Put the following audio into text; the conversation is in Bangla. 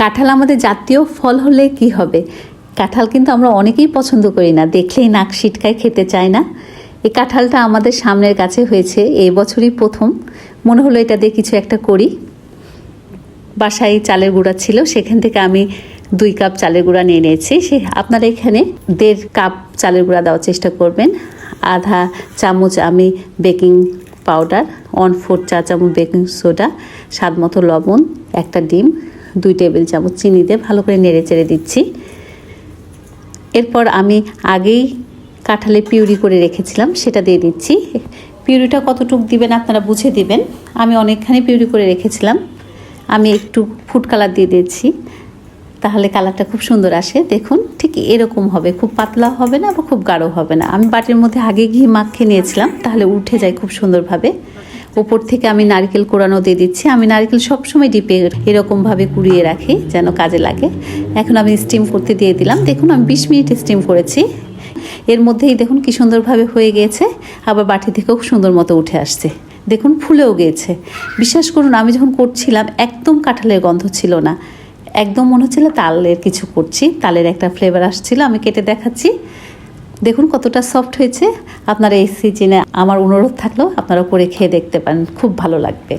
কাঁঠাল আমাদের জাতীয় ফল হলে কি হবে? কাঁঠাল কিন্তু আমরা অনেকেই পছন্দ করি না, দেখলেই নাক সিটকায় খেতে চায় না। এই কাঁঠালটা আমাদের সামনের কাছে হয়েছে, এই বছরই প্রথম। মনে হলো এটা দিয়ে কিছু একটা করি। বাসায় চালের গুঁড়া ছিল, সেখান থেকে আমি দুই কাপ চালের গুঁড়া নিয়ে নিয়েছি। সে আপনারা এখানে দেড় কাপ চালের গুঁড়া দেওয়ার চেষ্টা করবেন। আধা চামচ আমি বেকিং পাউডার, ওয়ান ফোর চা চামচ বেকিং সোডা, স্বাদ মতো লবণ, একটা ডিম। দুই টেবিল চামচ চিনি দিয়ে ভালো করে নেড়ে চেড়ে দিচ্ছি। এরপর আমি আগেই কাঁঠালে পিউরি করে রেখেছিলাম, সেটা দিয়ে দিচ্ছি। পিউরিটা কতটুক দিবেন আপনারা বুঝে দিবেন। আমি অনেকখানি পিউরি করে রেখেছিলাম। আমি একটু ফুড কালার দিয়ে দিয়েছি, তাহলে কালারটা খুব সুন্দর আসে। দেখুন, ঠিক এরকম হবে, খুব পাতলা হবে না বা খুব গাঢ় হবে না। আমি বাটির মধ্যে আগে ঘি মাখিয়ে নিয়েছিলাম, তাহলে উঠে যায় খুব সুন্দরভাবে। ওপর থেকে আমি নারকেল কোড়ানো দিয়ে দিচ্ছি। আমি নারকেল সবসময় ডিপে এরকমভাবে কুড়িয়ে রাখি, যেন কাজে লাগে। এখন আমি স্টিম করতে দিয়ে দিলাম। দেখুন, আমি বিশ মিনিট স্টিম করেছি। এর মধ্যেই দেখুন কি সুন্দরভাবে হয়ে গিয়েছে। আবার বাটি থেকেও সুন্দর মতো উঠে আসছে। দেখুন, ফুলেও গিয়েছে। বিশ্বাস করুন, আমি যখন করছিলাম, একদম কাঁঠালের গন্ধ ছিল না। একদম মনে হচ্ছিল তালের কিছু করছি, তালের একটা ফ্লেভার আসছিল। আমি কেটে দেখাচ্ছি। দেখুন কতটা সফট হয়েছে। আপনারা এই সিজনে আমার অনুরোধ থাকলেও আপনারা করে খেয়ে দেখতে পারেন, খুব ভালো লাগবে।